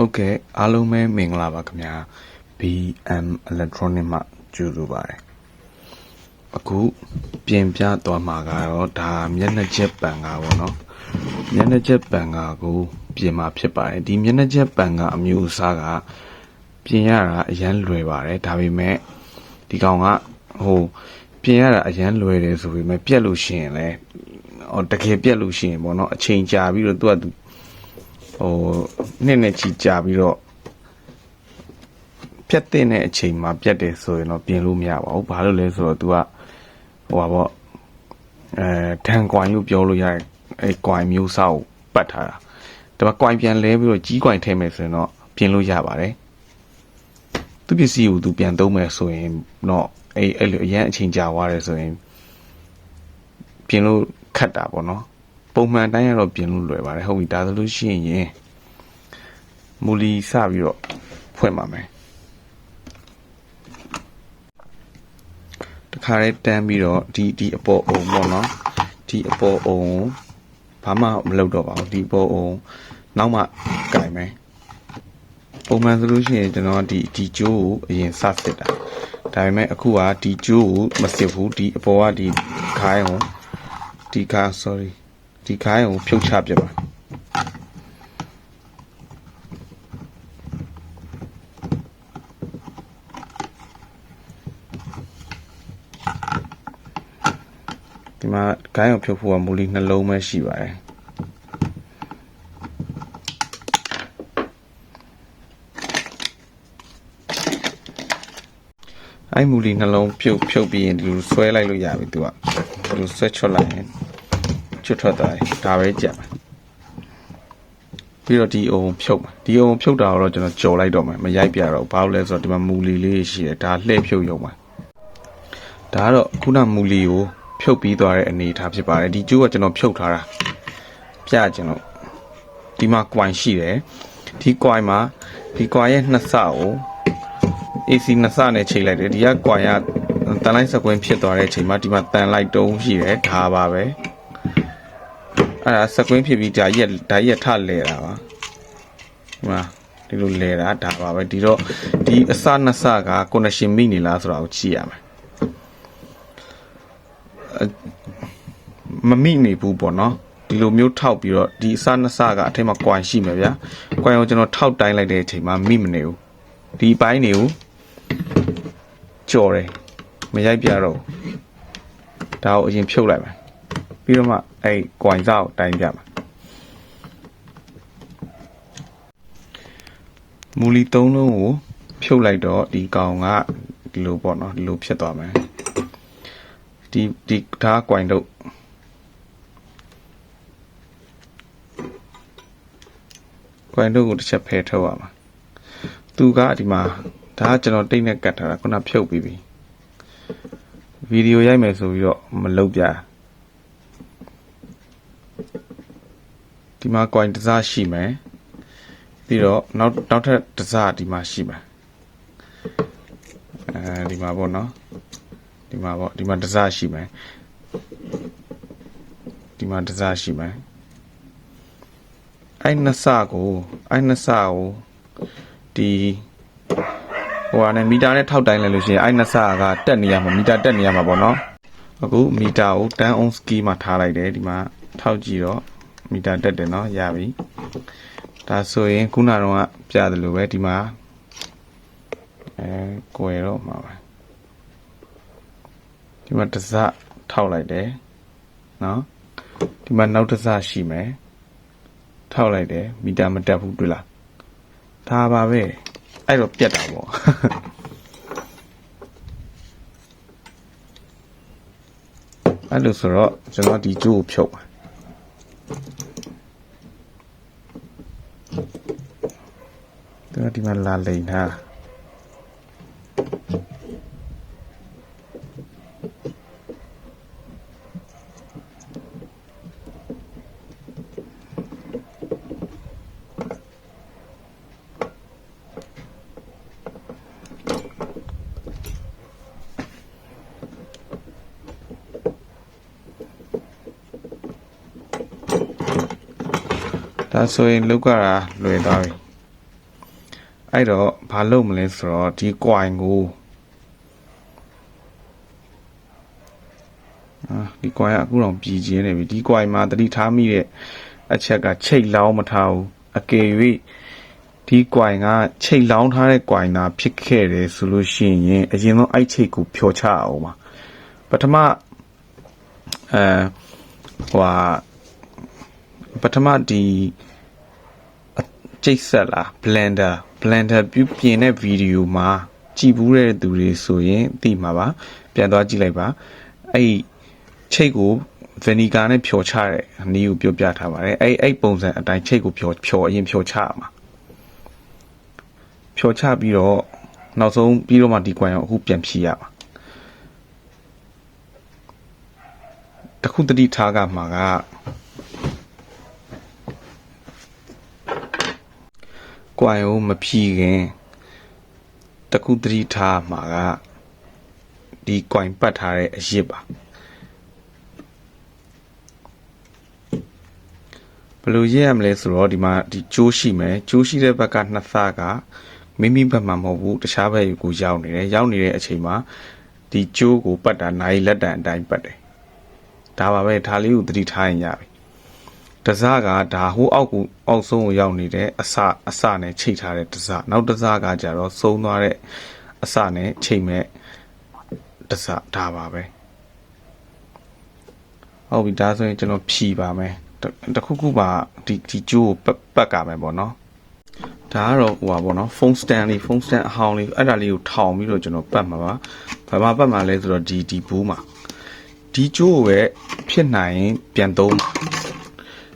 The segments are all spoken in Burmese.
ဟုတ်ကဲ့အားလုံးပဲမင်္ဂလာပါခင်ဗျာ BM Electronic မှကြိုဆိုပါတယ်အခုပြင်ပြသွားမှာကတော့ဒါမျက်နှာချက်ပန်ကားပေါ့နော်မျက်နှာချက်ပန်ကားကိုပြင်มาဖြစ်ပါတယ်ဒီမျက်နှာချက်ပန်ကားအမျိုးအစားကပြင်ရတာအရန်လွယ်ပါတယ်ဒါပေမဲ့ဒီကောင်ကဟိုပြင်ရတာအရန်လွယ်တယ်ဆိုပေမဲ့ပြက်လို့ရှိရင်လည်းဟောတကယ်ပြက်လို့ရှိရင်ပေါ့နော်အချိန်ကြာပြီးတော့သူကသူ ဟိုနှစ်နဲ့ချီကြာပြီးတော့ပြတ်တဲ့အချိန်မှာပြတ်တယ်ဆိုရင်တော့ပြင်လို့မရပါဘူးဘာလို့လဲဆိုတော့ तू ကဟိုပါပေါ့အဲဒန်ကွိုင်လို့ပြောလို့ရတယ်အဲကွိုင်မျိုးစားကိုပတ်ထားတာဒါပေမဲ့ကွိုင်ပြန်လဲပြီးတော့ကြီးကွိုင်ထဲမယ်ဆိုရင်တော့ပြင်လို့ရပါတယ်သူပစ္စည်းကို तू ပြန်သုံးမယ်ဆိုရင်တော့အဲအဲ့လိုအရန်အချိန်ကြာသွားတယ်ဆိုရင်ပြင်လို့ခတ်တာပေါ့နော် ပုံမှန်တိုင်းကတော့ပြင်လို့လွယ်ပါတယ်ဟုတ်ပြီဒါဆိုလို့ရှိရင်မူလီစပြီးတော့ဖွင့်ပါမယ်တခါလေးတန်းပြီးတော့ဒီဒီအပေါ်အုံပေါ့နော်ဒီအပေါ်အုံဘာမှမလုပ်တော့ပါဘူးဒီအပေါ်အုံနောက်မှကင်မယ်ပုံမှန်ဆိုလို့ရှိရင်ကျွန်တော်ဒီဒီကျိုးကိုအရင်စစစ်တာဒါပေမဲ့အခုကဒီကျိုးကိုမစစ်ဘူးဒီအပေါ်ကဒီခိုင်းကိုဒီကား sorry ဒီခိုင်းကိုဖြုတ်ချပြပါဒီမှာခိုင်းကိုဖြုတ်ဖို့ကမူလီနှလုံးပဲရှိပါတယ်အဲ့မူလီနှလုံးဖြုတ်ဖြုတ်ပြီးရင်ဒီလိုဆွဲလိုက်လို့ရပြီသူကဒီလိုဆွဲချွတ်လိုက်ရင် ချွတ်ထွက်သွားတယ်ဒါပဲကြက်မယ်ပြီးတော့ဒီအုံဖြုတ်မယ်ဒီအုံဖြုတ်တာတော့ကျွန်တော်ကြော်လိုက်တော့မယ်မရိုက်ပြတော့ဘာလို့လဲဆိုတော့ဒီမှာမူလီလေးရှိတယ်ဒါလှည့်ဖြုတ်ရုံပါဒါကတော့ခုနမူလီကိုဖြုတ်ပြီးသွားတဲ့အနေအထားဖြစ်ပါတယ်ဒီကျိုးကကျွန်တော်ဖြုတ်ထားတာပြကျွန်တော်ဒီမှာ coin ရှိတယ်ဒီ coin မှာဒီ coin ရဲ့နှစ်ဆကို AC နှစ်ဆနဲ့ချိန်လိုက်တယ်ဒီက coin ကတန်လိုက်စကွင်းဖြစ်သွားတဲ့အချိန်မှာဒီမှာတန်လိုက်တုံးရှိတယ်ဒါပါပဲ အဲ့ဒါစကွင်းဖြစ်ပြီးဒါရက်ဒါရက်ထလဲတာပါဒီမှာဒီလိုလဲတာဒါပါပဲဒီတော့ဒီအစနှစ်စက connection မိနေလားဆိုတာကိုကြည့်ရမယ်အမမိနေဘူးပေါ့နော်ဒီလိုမျိုးထောက်ပြီးတော့ဒီအစနှစ်စကအထက်မှာ coin ရှိမှာဗျာ coin ကိုကျွန်တော်ထောက်တိုင်းလိုက်တဲ့အချိန်မှာမိမနေဘူးဒီပိုင်းနေကိုကြော်တယ်မရိုက်ပြတော့ဘူးဒါကိုအရင်ဖြုတ်လိုက်မယ် ပြီးတော့မှအဲ့ကွိုင်စားကိုတိုင်းပြမှာမူလီ၃လုံးကိုဖြုတ်လိုက်တော့ဒီကောင်ကဒီလိုပေါ့နော်ဒီလိုဖြစ်သွားမယ်ဒီဒီဒါကွိုင်တို့ကွိုင်တို့ကိုတစ်ချက်ဖယ်ထုတ်ရမှာသူကဒီမှာဒါကကျွန်တော်တိတ်နဲ့ကတ်ထားတာခုနဖြုတ်ပြီးပြီဗီဒီယိုရိုက်မယ်ဆိုပြီးတော့မလုပ်ပြ ဒီမှာ coin တစ်စားရှိမယ်ပြီးတော့နောက်နောက်ထပ်တစ်စားဒီမှာရှိမယ်အဲဒီမှာပေါ့နော်ဒီမှာပေါ့ဒီမှာတစ်စားရှိမယ်ဒီမှာတစ်စားရှိမယ်အဲ့နှစ်စကိုအဲ့နှစ်စကိုဒီဟိုကနေမီတာနဲ့ထောက်တိုင်းလိုက်လို့ရှိရင်အဲ့နှစ်စကတက်နေရမှာမီတာတက်နေရမှာပေါ့နော်အခုမီတာကို10 ohm ski မှာထားလိုက်တယ်ဒီမှာထောက်ကြည့်တော့ မီတာတက်တယ်เนาะရပြီဒါဆိုရင်ခုနကတော့ပြတယ်လို့ပဲဒီမှာအဲကွယ်တော့မှာပါဒီမှာတစ်စထောက်လိုက်တယ်เนาะဒီမှာနောက်တစ်စရှိမယ်ထောက်လိုက်တယ်မီတာမတက်ဘူးတွေ့လားဒါပါပဲအဲ့တော့ပြတ်တာပေါ့အဲ့လိုဆိုတော့ကျွန်တော်ဒီကျိုးကိုဖြုတ်ပါ သူကဒီမှာလာလိန်ထားဒါဆိုရင်လုတ်ကတာလွယ်သွားပြီ အဲ့တော့ဘာလုပ်မလဲဆိုတော့ဒီ coin ကိုအာဒီ coin ကအခုတော့ပြည်ကျင်းနေပြီဒီ coin မှာတတိထားမိတဲ့အချက်ကချိတ်လောင်းမထားဘူးအကယ်၍ဒီ coin ကချိတ်လောင်းထားတဲ့ coin သာဖြစ်ခဲ့တယ်ဆိုလို့ရှိရင်အရင်ဆုံးအဲ့ချိတ်ကိုဖြောချအောင်ပါပထမအဲဟိုဟာပထမဒီကျိတ်ဆက်လား blender blender ပြုပြင်တဲ့ဗီဒီယိုမှာကြည်ဘူးတဲ့သူတွေဆိုရင်သိမှာပါပြန်သွားကြည့်လိုက်ပါအဲ့ချိတ်ကို vinegar နဲ့ဖြောချတဲ့နီးကိုပြောပြထားပါတယ်အဲ့အဲ့ပုံစံအတိုင်းချိတ်ကိုဖြောဖြောအရင်ဖြောချရမှာဖြောချပြီးတော့နောက်ဆုံးပြီးတော့မှဒီကွန်ရောအခုပြန်ဖြီးရမှာတခုတတိထားကမှာက ကွန်ရောမဖြီးခင်တခုတတိထားမှာကဒီကွန်ပတ်ထားတဲ့အရစ်ပါဘယ်လိုရေးရမလဲဆိုတော့ဒီမှာဒီကျိုးရှိမယ်ကျိုးရှိတဲ့ဘက်ကနှစ်သကမိမိဘက်မှာမဟုတ်ဘူးတခြားဘက်ကိုရောက်နေတယ်ရောက်နေတဲ့အချိန်မှာဒီကျိုးကိုပတ်တာနိုင်လက်တန်အတိုင်းပတ်တယ်ဒါပါပဲဒါလေးကိုသတိထားရင်ရပြီ တစကဒါဟိုးအောက်ကိုအောက်ဆုံးကိုရောက်နေတဲ့အစအစနဲ့ချိတ်ထားတဲ့တစနောက်တစကကြတော့ဆုံးသွားတဲ့အစနဲ့ချိတ်မဲ့တစဒါပါပဲဟုတ်ပြီဒါဆိုရင်ကျွန်တော်ဖြီပါမယ်တတစ်ခုခုပါဒီဒီကျိုးကိုပတ်ပတ်ကမယ်ပေါ့နော်ဒါကတော့ဟိုပါပေါ့နော်ဖုန်းစတန်လေးဖုန်းစတန်အဟောင်းလေးအဲ့ဒါလေးကိုထောင်ပြီးတော့ကျွန်တော်ပတ်မှာပါဘာမှပတ်မှာလဲဆိုတော့ဒီဒီဘူးမှာဒီကျိုးကိုပဲဖြစ်နိုင်ရင်ပြန်သုံးပါ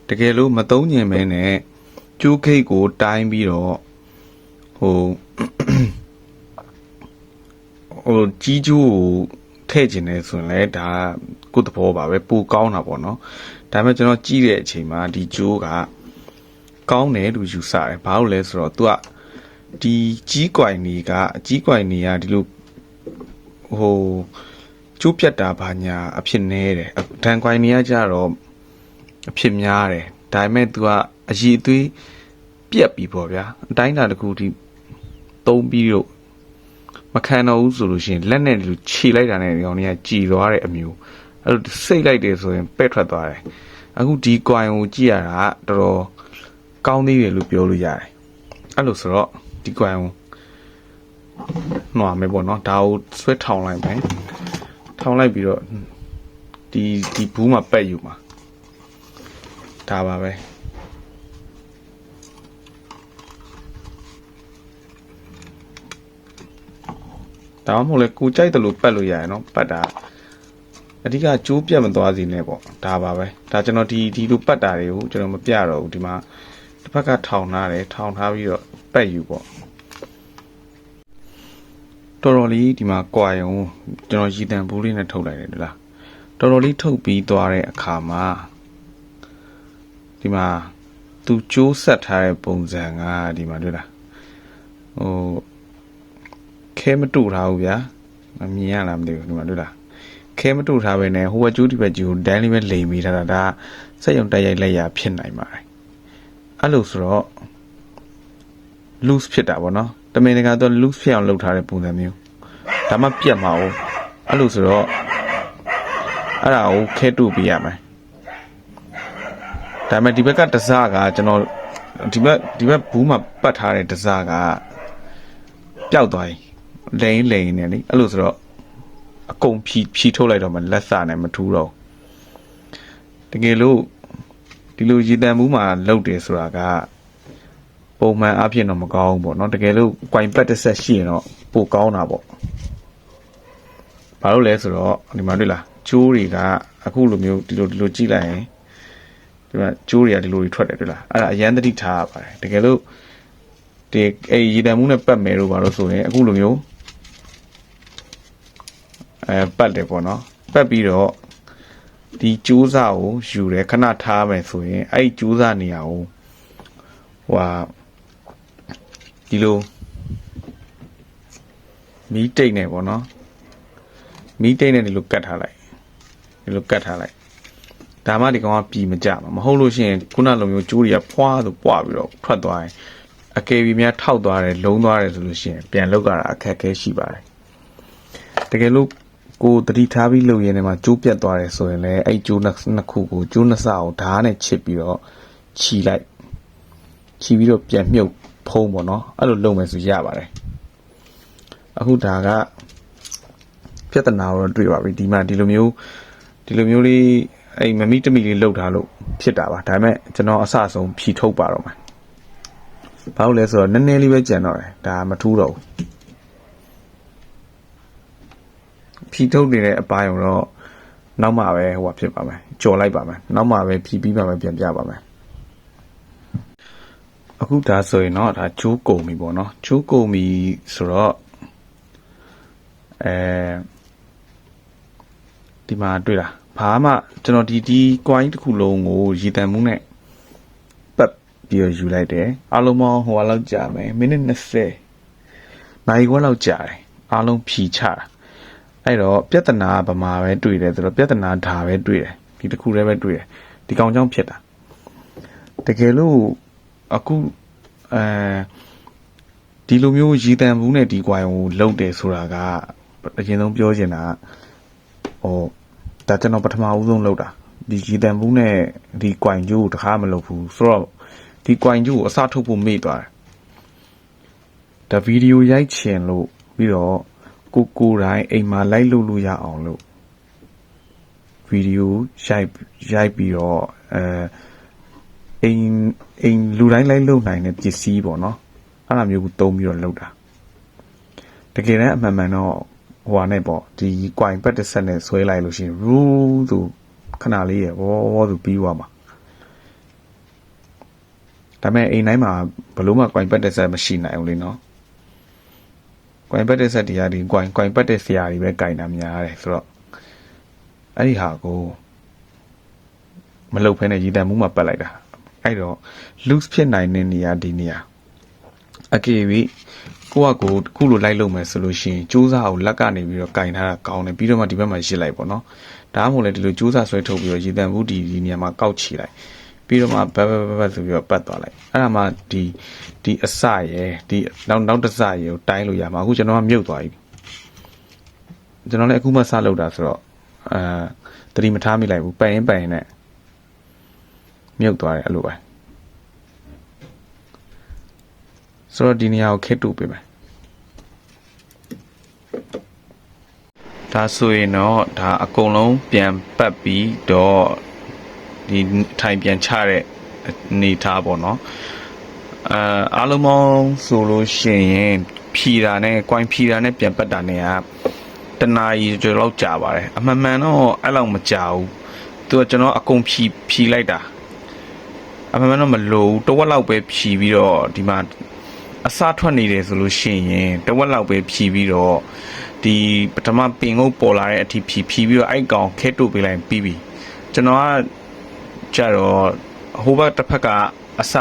တကယ်လို့မသုံးညင်မဲနဲ့ကျိုးခိတ်ကိုတိုင်းပြီးတော့ဟိုဟိုကြီးကျိုးကိုထည့်ခြင်းနေဆိုရင်လည်းဒါကိုယ့်သဘောပါပဲပူကောင်းတာပေါ့နော်ဒါပေမဲ့ကျွန်တော်ကြီးတဲ့အချိန်မှာဒီကျိုးကကောင်းတယ်လို့ယူဆတယ်ဘာလို့လဲဆိုတော့ तू ကဒီကြီးကွိုင်နေကအကြီးကွိုင်နေကဒီလိုဟိုကျိုးပြတ်တာဘာညာအဖြစ်နေတယ်ဒန်ကွိုင်နေကကြတော့ အဖြစ်များတယ်ဒါပေမဲ့ तू ကအည်အသွေးပြက်ပြီပေါ့ဗျာအတိုင်းတာတစ်ခုဒီသုံးပြီးတော့မခံတော့ဘူးဆိုလို့ရှိရင်လက်နဲ့လူခြေလိုက်တာနဲ့ဒီကောင်တွေကကြည်သွားတဲ့အမျိုးအဲ့လိုစိတ်လိုက်တယ်ဆိုရင်ပဲ့ထွက်သွားတယ်အခုဒီကွိုင်ကိုကြည့်ရတာကတော်တော်ကောင်းသေးတယ်လို့ပြောလို့ရတယ်အဲ့လိုဆိုတော့ဒီကွိုင်ကိုနှွာမယ်ပေါ့နော်ဒါကိုဆွဲထောင်လိုက်မယ်ထောင်လိုက်ပြီးတော့ဒီဒီဘူးမှာပက်ယူမှာ ဒါပါပဲဒါမှမဟုတ်လေကိုကြိုက်တယ်လို့ပတ်လို့ရရနော်ပတ်တာအဓိကကျိုးပြတ်မသွားစေနဲ့ပေါ့ဒါပါပဲဒါကျွန်တော်ဒီဒီလိုပတ်တာတွေကိုကျွန်တော်မပြတော့ဘူးဒီမှာတစ်ဖက်ကထောင်ထားတယ်ထောင်ထားပြီးတော့ပတ်ယူပေါ့တော်တော်လေးဒီမှာကြွာရုံကျွန်တော်ရည်တံဘူးလေးနဲ့ထုတ်လိုက်တယ်ဒီလားတော်တော်လေးထုတ်ပြီးသွားတဲ့အခါမှာ ဒီမှာသူကျိုးဆက်ထားတဲ့ပုံစံကဒီမှာတွေ့လားဟိုခဲမတူထားဘူးဗျာမမြင်ရလားမသိဘူးဒီမှာတွေ့လားခဲမတူထားပဲနဲ့ဟိုဘက်ကျိုးဒီဘက်ကျိုးဒန်းလေးပဲလိမ်မိထားတာဒါစက်ရုံတက်ရိုက်လက်ရဖြစ်နိုင်ပါတယ်အဲ့လိုဆိုတော့ loose ဖြစ်တာပေါ့နော်တမင်တကာတော့ loose ဖြစ်အောင်လုပ်ထားတဲ့ပုံစံမျိုးဒါမှပြတ်မှာ哦အဲ့လိုဆိုတော့အဲ့ဒါကိုခဲတူပြရမယ် ဒါပေမဲ့ဒီဘက်ကတစားကကျွန်တော်ဒီဘက်ဒီဘက်ဘူးမှာပတ်ထားတဲ့တစားကပျောက်သွားပြီလိန်လိန်နေလေအဲ့လိုဆိုတော့အကုန်ဖြီဖြီထုတ်လိုက်တော့မှလက်စနဲ့မထူးတော့ဘူးတကယ်လို့ဒီလိုရည်တန်မှုမှာလောက်တယ်ဆိုတာကပုံမှန်အဖြစ်တော့မကောင်းဘူးပေါ့နော်တကယ်လို့ quite ပတ်တစ်ဆက်ရှိရင်တော့ပိုကောင်းတာပေါ့ဘာလို့လဲဆိုတော့ဒီမှာတွေ့လားကျိုးတွေကအခုလိုမျိုးဒီလိုဒီလိုကြည့်လိုက်ရင် ဒီမှာကျိုးတွေကဒီလိုတွေထွက်တယ်တွေ့လားအဲ့ဒါအရန်တတိထားရပါတယ်တကယ်လို့ဒီအဲ့ရည်တန်မှုနဲ့ပတ်မယ်လို့ပါလို့ဆိုရင်အခုလိုမျိုးအဲပတ်တယ်ပေါ့နော်ပတ်ပြီးတော့ဒီကျိုးစားကိုယူတယ်ခဏထားမယ်ဆိုရင်အဲ့ဒီကျိုးစားနေရာကိုဟိုဟာဒီလိုမီးတိတ်နေပေါ့နော်မီးတိတ်နေဒီလိုကတ်ထားလိုက်ဒီလိုကတ်ထားလိုက် ဒါမှဒီကောင်ကပြီမကြမှာမဟုတ်လို့ရှိရင်ခုနလိုမျိုးကျိုးတွေကဖွားဆိုပွားပြီးတော့ထွက်သွားရင်အကယ်၍များထောက်သွားတယ်လုံးသွားတယ်ဆိုလို့ရှိရင်ပြန်လောက်ရတာအခက်အခဲရှိပါတယ်တကယ်လို့ကိုတတိထားပြီးလုပ်ရင်းနဲ့မှကျိုးပြတ်သွားတယ်ဆိုရင်လည်းအဲ့ကျိုးနှစ်နှစ်ခုကိုကျိုးနှစ်စအောင်ဓာတ်နဲ့ချစ်ပြီးတော့ခြီလိုက်ခြီပြီးတော့ပြန်မြုပ်ဖုံးပေါ့နော်အဲ့လိုလုပ်မယ်ဆိုရပါတယ်အခုဒါကပြဿနာတော့တွေ့ပါပြီဒီမှာဒီလိုမျိုးဒီလိုမျိုးလေး အဲ့မမိတမိလေးလှုပ်ထားလို့ဖြစ်တာပါဒါပေမဲ့ကျွန်တော်အဆအဆုံးဖြီထုတ်ပါတော့မှာဘာလို့လဲဆိုတော့နည်းနည်းလေးပဲကြံတော့တယ်ဒါမထူးတော့ဘူးဖြီထုတ်နေတဲ့အပိုင်းတော့နောက်မှပဲဟိုဖြစ်ပါမယ်ကြော်လိုက်ပါမယ်နောက်မှပဲဖြီပြီးမှပဲပြန်ပြပါမယ်အခုဒါဆိုရင်တော့ဒါချိုးကုန်ပြီပေါ့နော်ချိုးကုန်ပြီဆိုတော့အဲဒီမှာတွေ့လား ဘာမှကျွန်တော်ဒီဒီ coin တစ်ခုလုံးကိုရည်တန်မှုနဲ့ပတ်ပြီးတော့ယူလိုက်တယ်အားလုံးပေါင်းဟိုဟာလောက်ကြာမယ်မိနစ်20နိုင်ခွဲလောက်ကြာတယ်အားလုံးဖြီချတာအဲ့တော့ပြဿနာကဗမာပဲတွေ့တယ်ဆိုတော့ပြဿနာဒါပဲတွေ့တယ်ဒီတစ်ခုတည်းပဲတွေ့တယ်ဒီကောင်ကြောင့်ဖြစ်တာတကယ်လို့အခုအဲဒီလိုမျိုးရည်တန်ဘူးနဲ့ဒီကွိုင်ကိုလုံတယ်ဆိုတာကအရင်ဆုံးပြောချင်တာကဟို ဒါကျွန်တော်ပထမဦးဆုံးလုပ်တာဒီရည်တန်ဘူးနဲ့ဒီကွိုင်ကျိုးကိုတခါမလုပ်ဘူးဆိုတော့ဒီကွိုင်ကျိုးကိုအစထုတ်ဖို့မေ့သွားတယ်ဒါဗီဒီယိုရိုက်ချင်လို့ပြီးတော့ကိုကိုယ်တိုင်းအိမ်မှာလိုက်လုပ်လို့ရအောင်လို့ဗီဒီယိုရိုက်ရိုက်ပြီးတော့အဲအိမ်အိမ်လူတိုင်းလိုက်လုပ်နိုင်တဲ့ပစ္စည်းပေါ့နော်အဲ့လိုမျိုးကိုတုံးပြီးတော့လုပ်တာတကယ်တမ်းအမှန်မှန်တော့ ဟိုဟာနဲ့ပေါ့ဒီကွိုင်ပတ်တစ်ဆက်နဲ့ဆွဲလိုက်လို့ရှိရင် rule ဆိုခဏလေးရဝေါဝေါဆိုပြီးသွားမှာဒါပေမဲ့အိမ်တိုင်းမှာဘလို့မှကွိုင်ပတ်တစ်ဆက်မရှိနိုင်ဘူးလေနော်ကွိုင်ပတ်တစ်ဆက်တရားဒီကွိုင်ကွိုင်ပတ်တဲ့ဆရာတွေပဲကင်တာများတယ်ဆိုတော့အဲ့ဒီဟာကိုမလုပ်ဖ ೇನೆ ရည်တန်မှုမှပတ်လိုက်တာအဲ့တော့ loose ဖြစ်နိုင်တဲ့နေရာဒီနေရာအကေပြီး ကိုကကိုတစ်ခုလိုလိုက်လုပ်မယ်ဆိုလို့ရှိရင်စူးစမ်းအောင်လက်ကနေပြီးတော့ကင်ထားတာကောင်းတယ်ပြီးတော့မှဒီဘက်မှာရှစ်လိုက်ပေါ့နော်ဒါမှမဟုတ်လေဒီလိုစူးစမ်းဆွဲထုတ်ပြီးတော့ရည်တန်မှုဒီဒီနေရာမှာကောက်ချီလိုက်ပြီးတော့မှဘက်ဘက်ဘက်ဘက်ဆိုပြီးတော့ပတ်သွားလိုက်အဲ့ဒါမှဒီဒီအစရယ်ဒီနောက်နောက်တစ်စရယ်ကိုတိုင်းလို့ရမှာအခုကျွန်တော်ကမြုပ်သွားပြီကျွန်တော်လည်းအခုမှစလုပ်တာဆိုတော့အာတတိမထားမိလိုက်ဘူးပန်ရင်ပန်ရင်နဲ့မြုပ်သွားတယ်အဲ့လိုပဲ ဆိုတော့ဒီနေရာကိုခက်တူပေးမယ်ဒါဆိုရင်တော့ဒါအကုန်လုံးပြန်ပတ်ပြီးတော့ဒီထိုင်ပြန်ချတဲ့အနေထားပေါ့နော်အဲအားလုံးပေါင်းဆိုလို့ရှိရင်ဖြီတာနဲ့၊ကွိုင်းဖြီတာနဲ့ပြန်ပတ်တာနဲ့ကတနာရီကျော်လောက်ကြာပါတယ်အမှန်မှန်တော့အဲ့လောက်မကြာဘူးသူကကျွန်တော်အကုန်ဖြီဖြီလိုက်တာအမှန်မှန်တော့မလိုဘူးတဝက်လောက်ပဲဖြီပြီးတော့ဒီမှာ အစားထွက်နေတယ်ဆိုလို့ရှိရင်တဝက်လောက်ပဲဖြီပြီးတော့ဒီပထမပင်ကုတ်ပေါ်လာတဲ့အထိဖြီဖြီပြီးတော့အဲ့ကောင်ခဲတုတ်ပေးလိုက်ပြီးပြီကျွန်တော်ကကြတော့ဟိုဘက်တစ်ဖက်ကအစ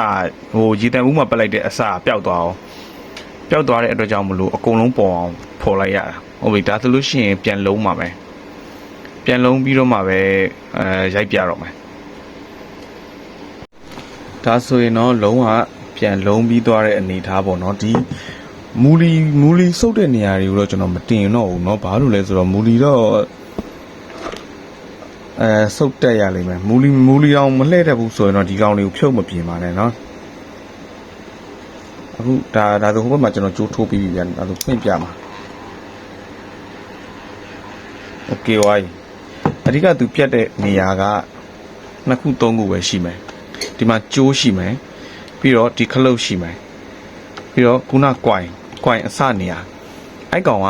ဟိုရေတံမှုမှာပက်လိုက်တဲ့အစပျောက်သွားအောင်ပျောက်သွားတဲ့အတွက်ကြောင့်မလို့အကုန်လုံးပေါ်အောင်ဖော်လိုက်ရတာဟုတ်ပြီဒါဆိုလို့ရှိရင်ပြန်လုံးမှာပဲပြန်လုံးပြီးတော့မှပဲအဲရိုက်ပြတော့မယ်ဒါဆိုရင်တော့လုံးဝ ပြန်လုံးပြီးသွားတဲ့အနေထားပေါ့နော်ဒီမူလီမူလီစုပ်တဲ့နေရာတွေကိုတော့ကျွန်တော်မတင်တော့ဘူးเนาะဘာလို့လဲဆိုတော့မူလီတော့အဲစုပ်တက်ရလိမ့်မယ်မူလီမူလီအောင်မလှည့်တတ်ဘူးဆိုရင်တော့ဒီကောင်လေးကိုဖြုတ်မပြင်းပါနဲ့เนาะအခုဒါဒါဆိုဟိုဘက်မှာကျွန်တော်ကြိုးထိုးပြီးပြီပြန်ဒါဆိုဖွင့်ပြမှာโอเคဝိုင်းအဓိကသူပြတ်တဲ့နေရာကနှစ်ခုသုံးခုပဲရှိမယ်ဒီမှာကြိုးရှိမယ် ပြီးတော့ဒီခလုတ်ရှိမယ်ပြီးတော့ခုနကွိုင်ကွိုင်အစနေရအဲ့ကောင်က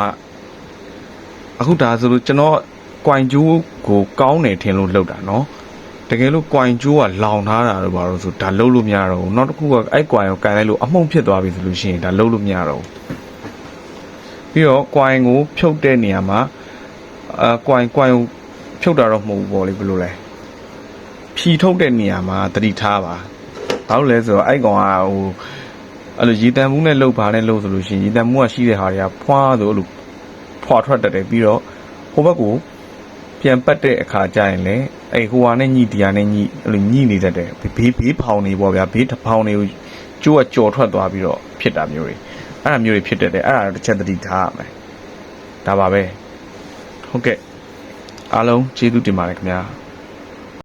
အခုဒါဆိုလို့ကျွန်တော်ကွိုင်ကျိုးကိုကောင်းတယ်ထင်လို့လှုပ်တာနော်တကယ်လို့ကွိုင်ကျိုးကလောင်ထားတာတော့ဘာလို့ဆိုဒါလှုပ်လို့မရတော့ဘူးနောက်တစ်ခုကအဲ့ကွိုင်ကိုကန်လိုက်လို့အမှုန့်ဖြစ်သွားပြီဆိုလို့ရှိရင်ဒါလှုပ်လို့မရတော့ဘူးပြီးတော့ကွိုင်ကိုဖြုတ်တဲ့နေရာမှာအဲကွိုင်ကွိုင်ကိုဖြုတ်တာတော့မဟုတ်ဘူးပေါ့လေဘယ်လိုလဲဖြီထုတ်တဲ့နေရာမှာတတိထားပါ ဘာလို့လဲဆိုတော့အဲ့ကောင်ကဟိုအဲ့လိုရေတံမှုနဲ့လှုပ်ပါနဲ့လှုပ်ဆိုလို့ရှိရင်ရေတံမှုကရှိတဲ့ဟာတွေကဖွာဆိုအဲ့လိုဖွာထွက်တတ်တယ်ပြီးတော့ဟိုဘက်ကိုပြန်ပတ်တဲ့အခါကျရင်လည်းအဲ့ဟိုဟာနဲ့ညှိတရားနဲ့ညှိအဲ့လိုညှိနေတတ်တယ်ဘေးဘေးဖောင်နေပေါ့ဗျာဘေးတစ်ဖောင်နေကိုကျိုးကကြော်ထွက်သွားပြီးတော့ဖြစ်တာမျိုးတွေအဲ့ဒါမျိုးတွေဖြစ်တတ်တယ်အဲ့ဒါတစ်ချက်သတိထားရမယ်ဒါပါပဲဟုတ်ကဲ့အားလုံးကျေးဇူးတင်ပါတယ်ခင်ဗျာ